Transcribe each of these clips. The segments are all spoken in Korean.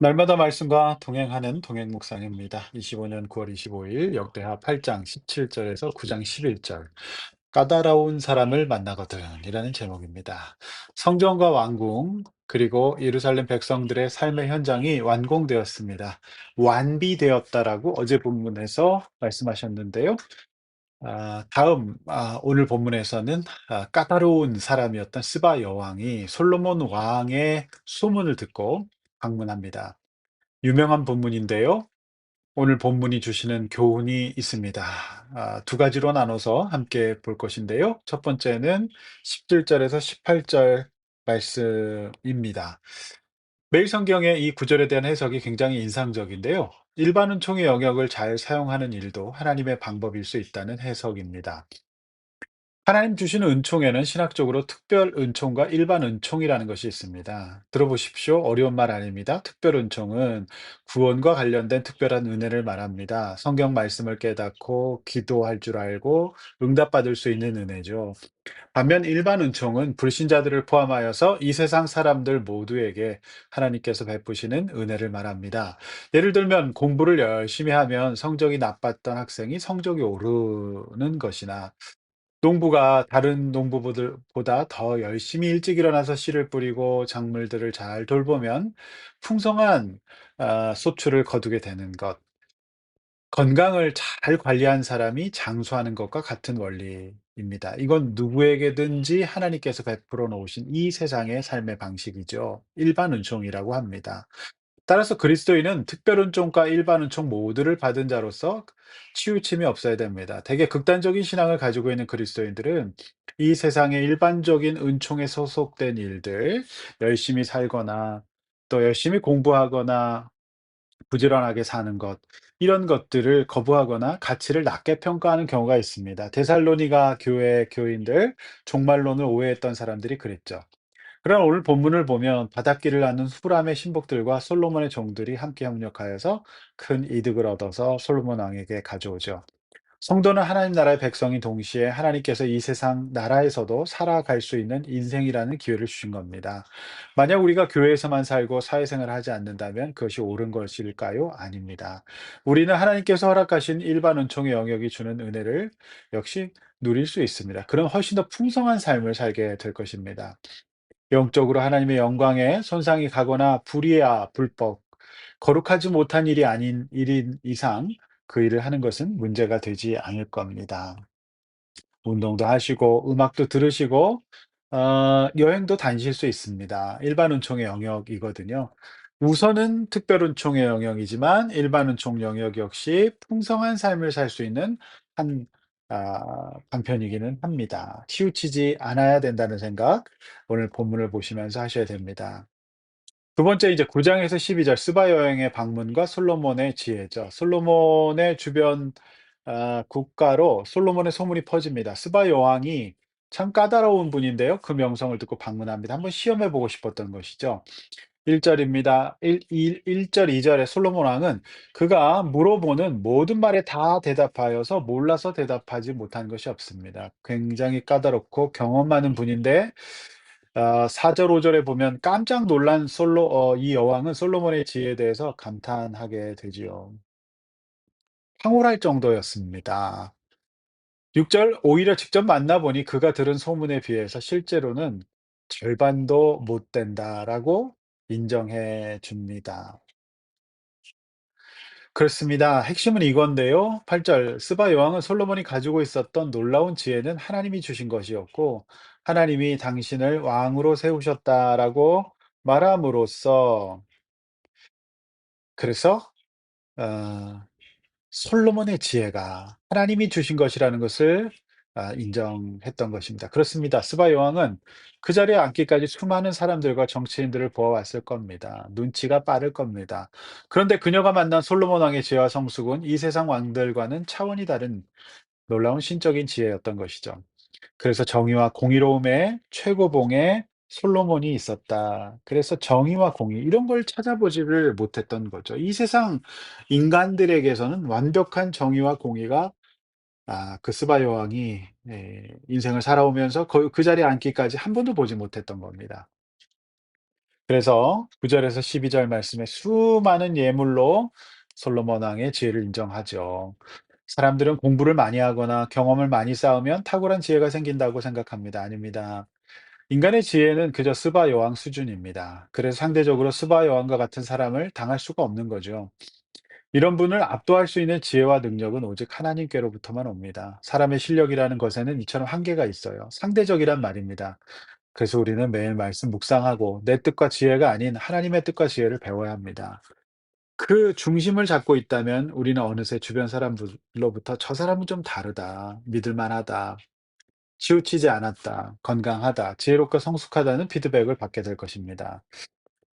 날마다 말씀과 동행하는 동행 묵상입니다. 25년 9월 25일 역대하 8장 17절에서 9장 11절. 까다로운 사람을 만나거든이라는 제목입니다. 성전과 왕궁 그리고 예루살렘 백성들의 삶의 현장이 완공되었습니다. 완비되었다라고 어제 본문에서 말씀하셨는데요. 아, 다음 아, 오늘 본문에서는 아, 까다로운 사람이었던 스바 여왕이 솔로몬 왕의 소문을 듣고 방문합니다. 유명한 본문인데요. 오늘 본문이 주시는 교훈이 있습니다. 아, 두 가지로 나눠서 함께 볼 것인데요. 첫 번째는 17절에서 18절 말씀입니다. 매일 성경의 이 구절에 대한 해석이 굉장히 인상적인데요. 일반 은총의 영역을 잘 사용하는 일도 하나님의 방법일 수 있다는 해석입니다. 하나님 주시는 은총에는 신학적으로 특별 은총과 일반 은총이라는 것이 있습니다. 들어보십시오. 어려운 말 아닙니다. 특별 은총은 구원과 관련된 특별한 은혜를 말합니다. 성경 말씀을 깨닫고 기도할 줄 알고 응답받을 수 있는 은혜죠. 반면 일반 은총은 불신자들을 포함하여서 이 세상 사람들 모두에게 하나님께서 베푸시는 은혜를 말합니다. 예를 들면 공부를 열심히 하면 성적이 나빴던 학생이 성적이 오르는 것이나 농부가 다른 농부들보다 더 열심히 일찍 일어나서 씨를 뿌리고 작물들을 잘 돌보면 풍성한 아, 소출을 거두게 되는 것. 건강을 잘 관리한 사람이 장수하는 것과 같은 원리입니다. 이건 누구에게든지 하나님께서 베풀어 놓으신 이 세상의 삶의 방식이죠. 일반 은총이라고 합니다. 따라서 그리스도인은 특별 은총과 일반 은총 모두를 받은 자로서 치우침이 없어야 됩니다. 되게 극단적인 신앙을 가지고 있는 그리스도인들은 이 세상의 일반적인 은총에 소속된 일들, 열심히 살거나 또 열심히 공부하거나 부지런하게 사는 것, 이런 것들을 거부하거나 가치를 낮게 평가하는 경우가 있습니다. 데살로니가 교회 교인들, 종말론을 오해했던 사람들이 그랬죠. 그러나 오늘 본문을 보면 바닷길을 나는 후람의 신복들과 솔로몬의 종들이 함께 협력하여서 큰 이득을 얻어서 솔로몬 왕에게 가져오죠. 성도는 하나님 나라의 백성인 동시에 하나님께서 이 세상 나라에서도 살아갈 수 있는 인생이라는 기회를 주신 겁니다. 만약 우리가 교회에서만 살고 사회생활을 하지 않는다면 그것이 옳은 것일까요? 아닙니다. 우리는 하나님께서 허락하신 일반 은총의 영역이 주는 은혜를 역시 누릴 수 있습니다. 그럼 훨씬 더 풍성한 삶을 살게 될 것입니다. 영적으로 하나님의 영광에 손상이 가거나 불의야 불법, 거룩하지 못한 일이 아닌 일인 이상 그 일을 하는 것은 문제가 되지 않을 겁니다. 운동도 하시고 음악도 들으시고 어, 여행도 다니실 수 있습니다. 일반 은총의 영역이거든요. 우선은 특별 은총의 영역이지만 일반 은총 영역 역시 풍성한 삶을 살 수 있는 한 아, 방편이기는 합니다. 치우치지 않아야 된다는 생각 오늘 본문을 보시면서 하셔야 됩니다. 두 번째 이제 9 장에서 12절 스바 여행의 방문과 솔로몬의 지혜죠. 솔로몬의 주변 아 국가로 솔로몬의 소문이 퍼집니다. 스바 여왕이 참 까다로운 분인데요. 그 명성을 듣고 방문합니다. 한번 시험해 보고 싶었던 것이죠. 1 절입니다. 1일 1절 2 절에 솔로몬 왕은 그가 물어보는 모든 말에 다 대답하여서 몰라서 대답하지 못한 것이 없습니다. 굉장히 까다롭고 경험 많은 분인데 아4절 5 절에 보면 깜짝 놀란 솔로 어 이 여왕은 솔로몬의 지혜에 대해서 감탄하게 되지요. 황홀할 정도였습니다. 6절 오히려 직접 만나 보니 그가 들은 소문에 비해서 실제로는 "절반도 못 된다."라고 인정해 줍니다. 그렇습니다. 핵심은 이건데요. 8절 스바 여왕은 솔로몬이 가지고 있었던 놀라운 지혜는 하나님이 주신 것이었고 하나님이 당신을 왕으로 세우셨다라고 말함으로써 그래서 어 솔로몬의 지혜가 하나님이 주신 것이라는 것을 아 인정했던 것입니다. 그렇습니다. 스바 여왕은 그 자리에 앉기까지 수많은 사람들과 정치인들을 보아왔을 겁니다. 눈치가 빠를 겁니다. 그런데 그녀가 만난 솔로몬 왕의 지혜와 성숙은 이 세상 왕들과는 차원이 다른 놀라운 신적인 지혜였던 것이죠. 그래서 정의와 공의로움의 최고봉에 솔로몬이 있었다. 그래서 정의와 공의 이런 걸 찾아보지를 못했던 거죠. 이 세상 인간들에게서는 완벽한 정의와 공의가 아 그 스바 여왕이 예 인생을 살아오면서 거그 자리에 앉기까지 한 번도 보지 못했던 겁니다. 그래서 9절에서 12절 말씀에 수많은 예물로 솔로몬 왕의 지혜를 인정하죠. 사람들은 공부를 많이 하거나 경험을 많이 쌓으면 탁월한 지혜가 생긴다고 생각합니다. 아닙니다. 인간의 지혜는 그저 스바 여왕 수준입니다. 그래서 상대적으로 스바 여왕과 같은 사람을 당할 수가 없는 거죠. 이런 분을 압도할 수 있는 지혜와 능력은 오직 하나님께로부터만 옵니다. 사람의 실력이라는 것에는 이처럼 한계가 있어요. 상대적이란 말입니다. 그래서 우리는 매일 말씀 묵상하고 내 뜻과 지혜가 아닌 하나님의 뜻과 지혜를 배워야 합니다. 그 중심을 잡고 있다면 우리는 어느새 주변 사람들로부터 저 사람은 좀 다르다, 믿을 만하다, 치우치지 않았다, 건강하다, 지혜롭고 성숙하다는 피드백을 받게 될 것입니다.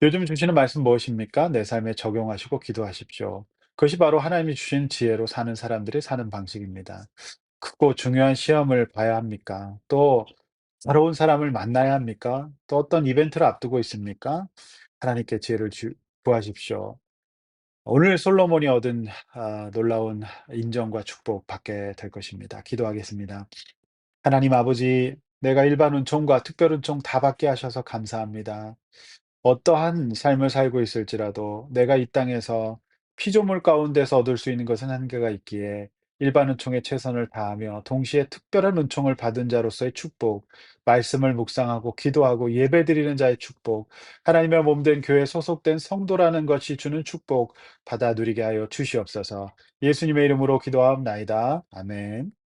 요즘 주시는 말씀 무엇입니까? 내 삶에 적용하시고 기도하십시오. 그것이 바로 하나님이 주신 지혜로 사는 사람들이 사는 방식입니다. 크고 중요한 시험을 봐야 합니까? 또 새로운 사람을 만나야 합니까? 또 어떤 이벤트를 앞두고 있습니까? 하나님께 지혜를 주, 구하십시오. 오늘 솔로몬이 얻은 아, 놀라운 인정과 축복 받게 될 것입니다. 기도하겠습니다. 하나님 아버지, 내가 일반 은총과 특별 은총 다 받게 하셔서 감사합니다. 어떠한 삶을 살고 있을지라도 내가 이 땅에서 피조물 가운데서 얻을 수 있는 것은 한계가 있기에 일반 은총에 최선을 다하며 동시에 특별한 은총을 받은 자로서의 축복, 말씀을 묵상하고 기도하고 예배드리는 자의 축복, 하나님의 몸된 교회에 소속된 성도라는 것이 주는 축복 받아 누리게 하여 주시옵소서. 예수님의 이름으로 기도하옵나이다. 아멘.